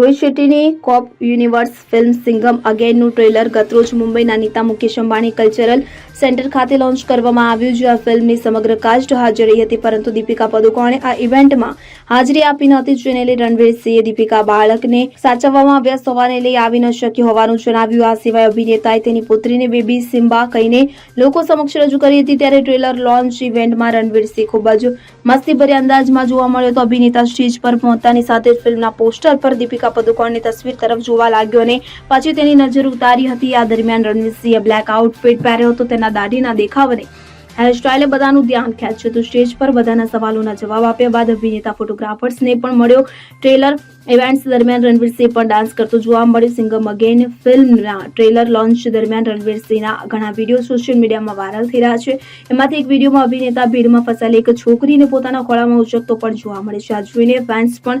રોહિત શેટ્ટીની cop universe film Singham અગેનનું trailer ગતરોજ મુંબઈના નીતા મુકેશ અંબાણી કલ્ચરલ સેન્ટર ખાતે લોન્ચ કરવામાં આવ્યું, જ્યાં ફિલ્મની સમગ્ર કાસ્ટ હાજર રહી હતી. પરંતુ દીપિકા પદુકોણે આ ઇવેન્ટમાં હાજરી આપી નહોતી જેને લઈ રણવીર સિંહે દીપિકા બાળકને સાચવવામાં વ્યસ્ત હોવાને લઈ આવી ન શક્ય હોવાનું જણાવ્યું. આ સિવાય અભિનેતાએ તેની પુત્રીને બેબી સિમ્બા કહીને લોકો સમક્ષ રજૂ કરી હતી. ત્યારે ટ્રેલર લોન્ચ ઇવેન્ટમાં રણવીર સિંહ ખૂબ જ મસ્તીભર્યા અંદાજમાં જોવા મળ્યો તો અભિનેતા સ્ટેજ પર પહોંચતાની સાથે જ ફિલ્મના પોસ્ટર પર દીપિકા પદુકોણની તસવીર તરફ જોવા લાગ્યો અને પછી તેની નજર ઉતારી હતી. આ દરમિયાન રણવીરસિંહે બ્લેક આઉટફિટ પહેર્યો હતો. તેના દાઢીના દેખાવ હેરસ્ટાઇલે બધાનું ધ્યાન ખેંચ્યું હતું. સ્ટેજ પર બધાના સવાલોના જવાબ આપ્યા બાદ અભિનેતા ફોટોગ્રાફર્સને પણ મળ્યો. ટ્રેલર ઇવેન્ટ્સ દરમિયાન રણવીરસિંહ પણ ડાન્સ કરતો જોવા મળ્યો. સિંગમ અગેન ફિલ્મના ટ્રેલર લોન્ચ દરમિયાન રણવીરસિંહના ઘણા વીડિયો સોશિયલ મીડિયામાં વાયરલ થઈ રહ્યા છે. એમાંથી એક વિડીયોમાં અભિનેતા ભીડમાં ફસાયેલી એક છોકરીને પોતાના ખોળામાં ઉચકતો પણ જોવા મળે છે. આ જોઈને ફેન્સ પણ